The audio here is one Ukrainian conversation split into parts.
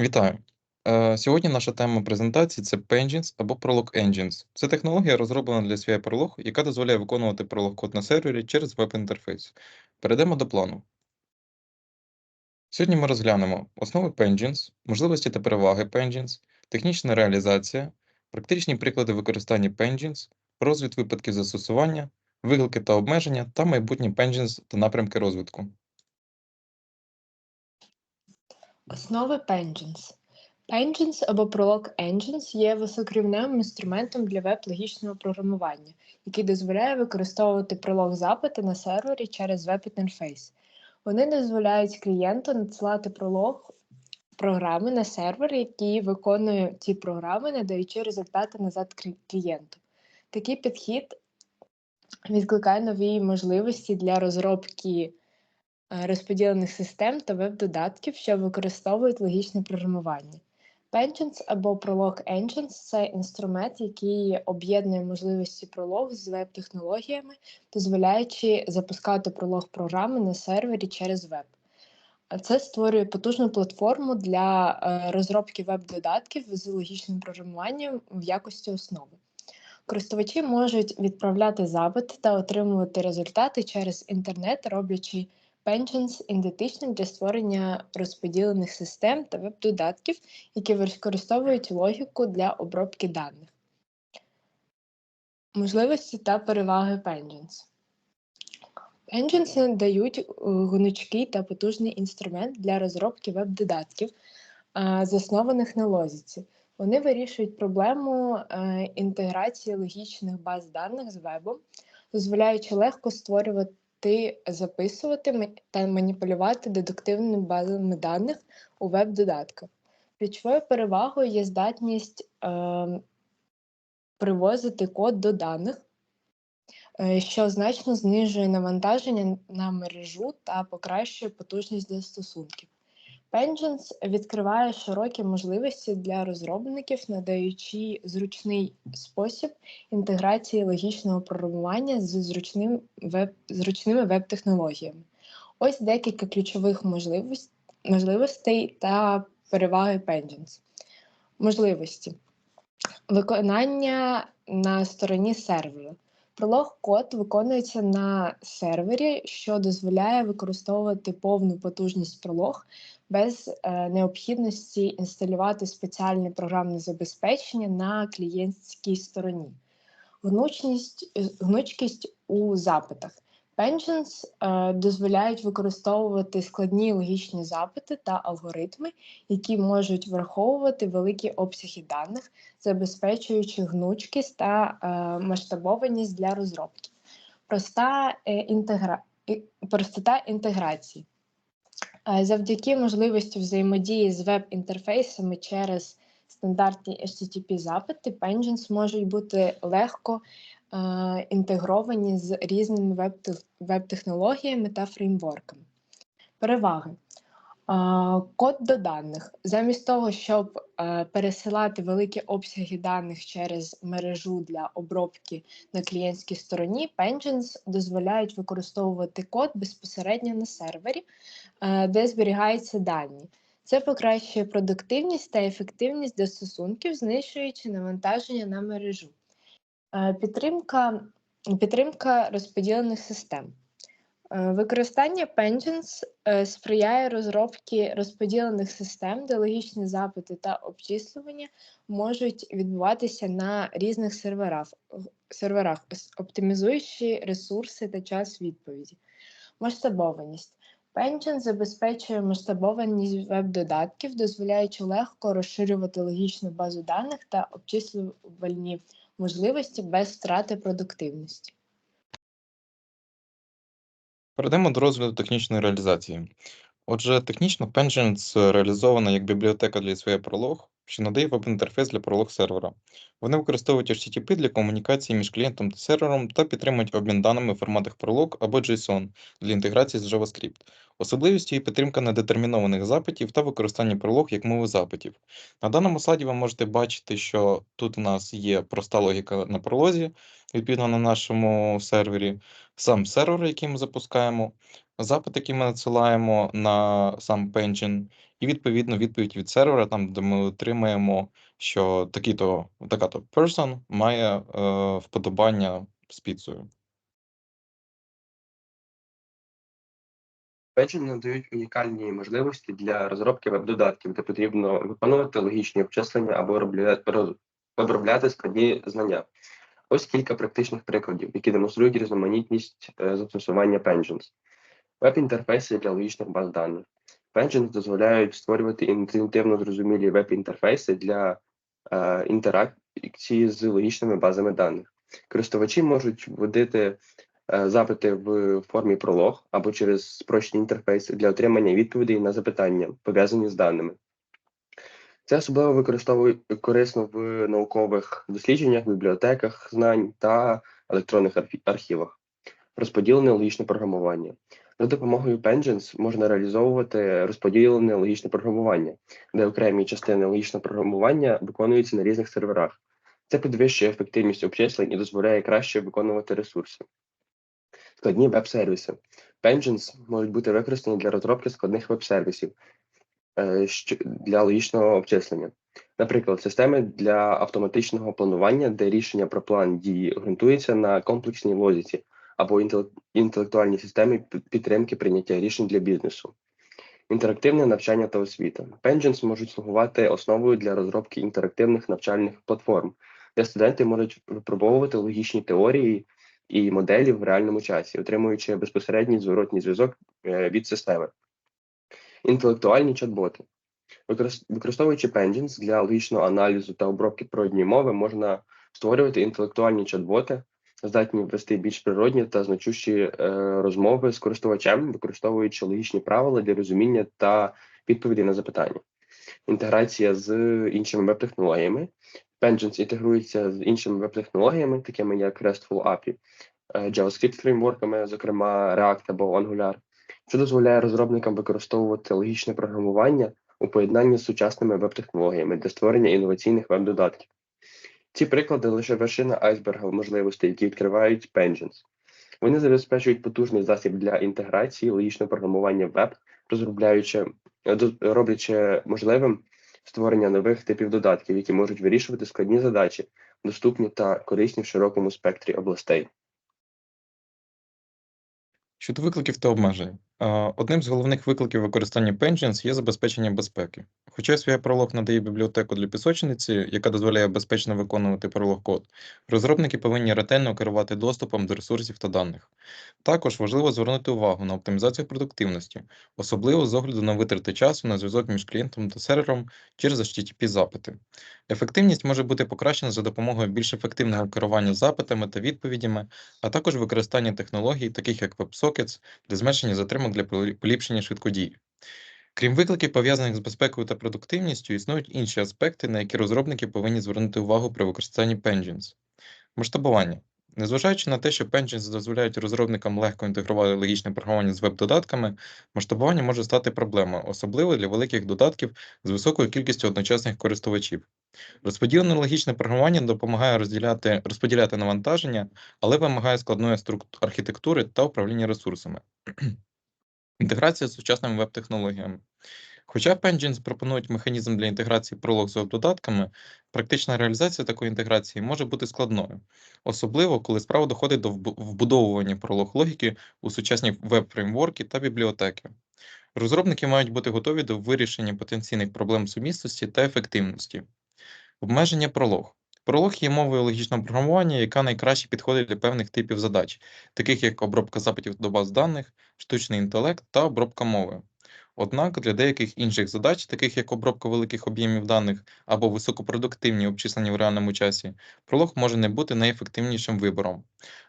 Вітаю! Е, Сьогодні наша тема презентації це Penguins або Prolog Engines. Це технологія, розроблена для SVI Prolog, яка дозволяє виконувати Prolog код на сервері через веб-інтерфейс. Перейдемо до плану. Сьогодні ми розглянемо основи Penguins, можливості та переваги Penguins, технічна реалізація, практичні приклади використання Penguins, розвід випадків застосування, виклики та обмеження та майбутні Penguins та напрямки розвитку. Основи Penguins. Penguins або Prolog Engines є високорівневим інструментом для веб-логічного програмування, який дозволяє використовувати Prolog запити на сервері через веб-інтерфейс. Вони дозволяють клієнту надсилати Prolog програми на сервер, який виконує ці програми, надаючи результати назад клієнту. Такий підхід відкликає нові можливості для розробки розподілених систем та веб-додатків, що використовують логічне програмування. Penguins або Prolog Engines – це інструмент, який об'єднує можливості Prolog з веб-технологіями, дозволяючи запускати Prolog програми на сервері через веб. Це створює потужну платформу для е, розробки веб-додатків з логічним програмуванням в якості основи. Користувачі можуть відправляти запити та отримувати результати через інтернет, роблячи Pensions ідентичним для створення розподілених систем та веб-додатків, які використовують логіку для обробки даних. Можливості та переваги Pensions. Pensions надають е, гнучкий та потужний інструмент для розробки веб-додатків, е, заснованих на логіці. Вони вирішують проблему е, інтеграції логічних баз даних з вебом, дозволяючи легко створювати, записувати та маніпулювати дедуктивними базами даних у веб-додатках. Ключовою перевагою є здатність е, привозити код до даних, е, що значно знижує навантаження на мережу та покращує потужність застосунків. Penguins відкриває широкі можливості для розробників, надаючи зручний спосіб інтеграції логічного програмування з зручним веб, зручними веб-технологіями. Ось декілька ключових можливостей, можливостей та переваги Penguins. Можливості виконання на стороні сервера. Пролог код виконується на сервері, що дозволяє використовувати повну потужність пролог без е, необхідності інсталювати спеціальне програмне забезпечення на клієнтській стороні. Е, гнучкість у запитах. Pensions е, дозволяють використовувати складні логічні запити та алгоритми, які можуть враховувати великі обсяги даних, забезпечуючи гнучкість та е, масштабованість для розробки. Проста, е, інтегра... простота інтеграції. Завдяки можливості взаємодії з веб-інтерфейсами через стандартні HTTP-запити, Penguins можуть бути легко е, інтегровані з різними веб-технологіями та фреймворками. Переваги. Код до даних. Замість того, щоб е, пересилати великі обсяги даних через мережу для обробки на клієнтській стороні, Penguins дозволяють використовувати код безпосередньо на сервері, е, де зберігаються дані. Це покращує продуктивність та ефективність застосунків, знищуючи навантаження на мережу. Е, Підтримка, підтримка розподілених систем. Е, Використання Penguins е, сприяє розробці розподілених систем, де логічні запити та обчислювання можуть відбуватися на різних серверах, серверах оптимізуючи ресурси та час відповіді. Масштабованість. Penguins забезпечує масштабованість веб-додатків, дозволяючи легко розширювати логічну базу даних та обчислювальні можливості без втрати продуктивності. Перейдемо до розгляду технічної реалізації. Отже, технічно Penguins реалізована як бібліотека для своєї Prolog, що надає веб-інтерфейс для Prolog сервера. Вони використовують HTTP для комунікації між клієнтом та сервером та підтримують обмін даними в форматах Prolog або JSON для інтеграції з JavaScript. Особливістю є підтримка недетермінованих запитів та використання пролог як мови запитів. На даному слайді ви можете бачити, що тут у нас є проста логіка на пролозі, відповідно на нашому сервері, сам сервер, який ми запускаємо, запит, який ми надсилаємо на сам Pengine, і відповідно відповідь від сервера, там де ми отримаємо, що такий-то така-то person має е, вподобання з піцею. Pagine надають унікальні можливості для розробки веб-додатків, де потрібно виконувати логічні обчислення або обробляти складні знання. Ось кілька практичних прикладів, які демонструють різноманітність е, застосування Pensions. Веб-інтерфейси для логічних баз даних. Pensions дозволяють створювати інтуїтивно зрозумілі веб-інтерфейси для е, інтеракції з логічними базами даних. Користувачі можуть вводити е, запити в формі пролог або через спрощені інтерфейси для отримання відповідей на запитання, пов'язані з даними. Це особливо використовує корисно в наукових дослідженнях, бібліотеках знань та електронних архівах. Розподілене логічне програмування. За допомогою Pensions можна реалізовувати розподілене логічне програмування, де окремі частини логічного програмування виконуються на різних серверах. Це підвищує ефективність обчислень і дозволяє краще виконувати ресурси. Складні веб-сервіси. Pensions можуть бути використані для розробки складних веб-сервісів е, для логічного обчислення. Наприклад, системи для автоматичного планування, де рішення про план дії ґрунтується на комплексній логіці або інтеле- інтелектуальній системі пі- підтримки прийняття рішень для бізнесу. Інтерактивне навчання та освіта. Pensions можуть слугувати основою для розробки інтерактивних навчальних платформ, де студенти можуть випробовувати логічні теорії і моделі в реальному часі, отримуючи безпосередній зворотній зв'язок е, від системи. Інтелектуальні чат-боти. Використ- Використовуючи Pensions для логічного аналізу та обробки природньої мови, можна створювати інтелектуальні чат-боти, здатні вести більш природні та значущі е, розмови з користувачем, використовуючи логічні правила для розуміння та відповідей на запитання. Інтеграція з іншими веб-технологіями. Pensions інтегрується з іншими веб-технологіями, такими як RESTful API, е, JavaScript фреймворками, зокрема React або Angular, що дозволяє розробникам використовувати логічне програмування у поєднанні з сучасними веб-технологіями для створення інноваційних веб-додатків. Ці приклади лише вершина айсберга можливостей, які відкривають Pensions. Вони забезпечують потужний засіб для інтеграції логічного програмування веб, розробляючи, е, роблячи можливим створення нових типів додатків, які можуть вирішувати складні задачі, доступні та корисні в широкому спектрі областей. Щодо викликів та обмежень. Одним з головних викликів використання Pensions є забезпечення безпеки. Хоча SVI Prolog надає бібліотеку для пісочниці, яка дозволяє безпечно виконувати Prolog код, розробники повинні ретельно керувати доступом до ресурсів та даних. Також важливо звернути увагу на оптимізацію продуктивності, особливо з огляду на витрати часу на зв'язок між клієнтом та сервером через HTTP запити. Ефективність може бути покращена за допомогою більш ефективного керування запитами та відповідями, а також використання технологій, таких як WebSockets, для зменшення затримок для поліпшення швидкодії. Крім викликів, пов'язаних з безпекою та продуктивністю, існують інші аспекти, на які розробники повинні звернути увагу при використанні Pensions. Масштабування. Незважаючи на те, що Pensions дозволяють розробникам легко інтегрувати логічне програмування з веб-додатками, масштабування може стати проблемою, особливо для великих додатків з високою кількістю одночасних користувачів. Розподілене логічне програмування допомагає розділяти, розподіляти навантаження, але вимагає складної архітектури та управління ресурсами. Інтеграція з сучасними веб-технологіями. Хоча Pensions пропонують механізм для інтеграції пролог з веб-додатками, практична реалізація такої інтеграції може бути складною, особливо коли справа доходить до вбудовування пролог логіки у сучасні веб-фреймворки та бібліотеки. Розробники мають бути готові до вирішення потенційних проблем сумісності та ефективності. Обмеження пролог. Пролог є мовою логічного програмування, яка найкраще підходить для певних типів задач, таких як обробка запитів до баз даних, штучний інтелект та обробка мови. Однак для деяких інших задач, таких як обробка великих об'ємів даних або високопродуктивні обчислення в реальному часі, пролог може не бути найефективнішим вибором.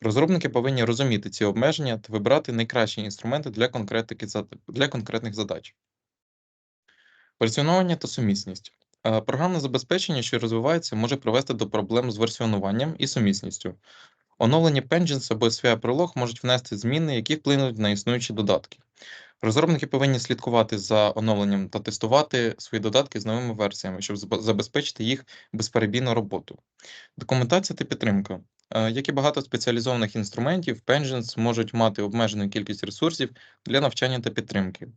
Розробники повинні розуміти ці обмеження та вибрати найкращі інструменти для, для конкретних задач. Версіонування та сумісність. Е, Програмне забезпечення, що розвивається, може привести до проблем з версіонуванням і сумісністю. Оновлення Pensions або SVI Prolog можуть внести зміни, які вплинуть на існуючі додатки. Розробники повинні слідкувати за оновленням та тестувати свої додатки з новими версіями, щоб забезпечити їх безперебійну роботу. Документація та підтримка. Е, Як і багато спеціалізованих інструментів, Penguins можуть мати обмежену кількість ресурсів для навчання та підтримки.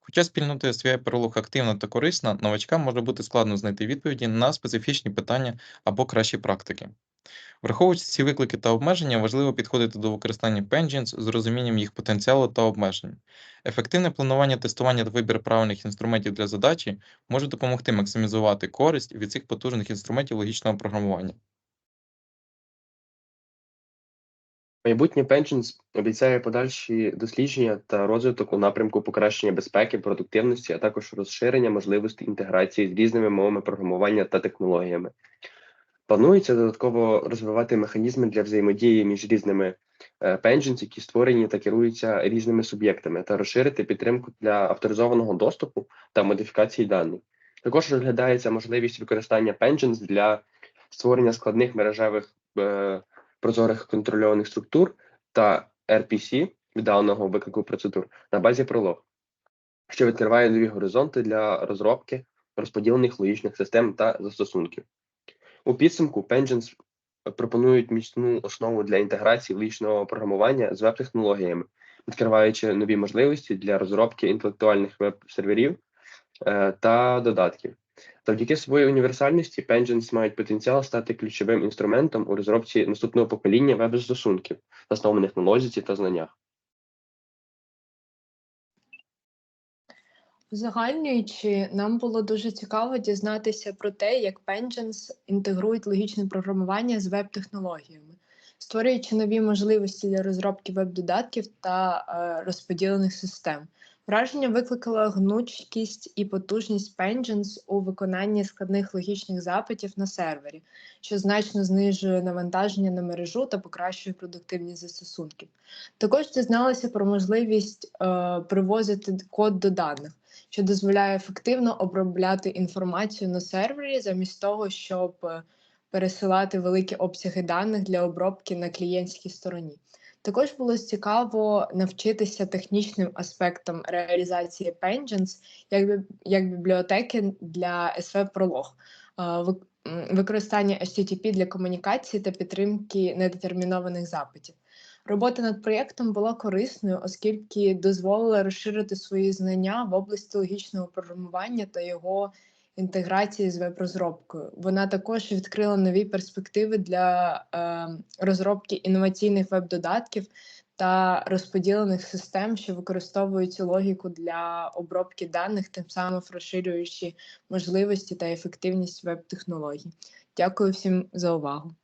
Хоча спільнота SVI Prolog активна та корисна, новачкам може бути складно знайти відповіді на специфічні питання або кращі практики. Враховуючи ці виклики та обмеження, важливо підходити до використання Penguins з розумінням їх потенціалу та обмежень. Ефективне планування, тестування та вибір правильних інструментів для задачі може допомогти максимізувати користь від цих потужних інструментів логічного програмування. Майбутнє Pensions обіцяє подальші дослідження та розвиток у напрямку покращення безпеки, продуктивності, а також розширення можливостей інтеграції з різними мовами програмування та технологіями. Планується додатково розвивати механізми для взаємодії між різними е, Pensions, які створені та керуються різними суб'єктами, та розширити підтримку для авторизованого доступу та модифікації даних. Також розглядається можливість використання Pensions для створення складних мережевих е, прозорих контрольованих структур та RPC віддаленого виклику процедур на базі Prolog, що відкриває нові горизонти для розробки розподілених логічних систем та застосунків. У підсумку Penguins пропонують міцну основу для інтеграції логічного програмування з веб-технологіями, відкриваючи нові можливості для розробки інтелектуальних веб-серверів е, та додатків. Завдяки своїй універсальності Penguins мають потенціал стати ключовим інструментом у розробці наступного покоління веб-застосунків, заснованих на логіці та знаннях. Узагальнюючи, нам було дуже цікаво дізнатися про те, як Penguins інтегрують логічне програмування з веб-технологіями, створюючи нові можливості для розробки веб-додатків та е, розподілених систем. Враження викликала гнучкість і потужність Penguins у виконанні складних логічних запитів на сервері, що значно знижує навантаження на мережу та покращує продуктивність застосунків. Також дізналися про можливість е, привозити код до даних що дозволяє ефективно обробляти інформацію на сервері, замість того, щоб е, пересилати великі обсяги даних для обробки на клієнтській стороні. Також було цікаво навчитися технічним аспектам реалізації Penguins як, як бібліотеки для SV Prolog, використання HTTP для комунікації та підтримки недетермінованих запитів. Робота над проєктом була корисною, оскільки дозволила розширити свої знання в області логічного програмування та його інтеграції з веб-розробкою. Вона також відкрила нові перспективи для е, розробки інноваційних веб-додатків та розподілених систем, що використовують логіку для обробки даних, тим самим розширюючи можливості та ефективність веб-технологій. Дякую всім за увагу.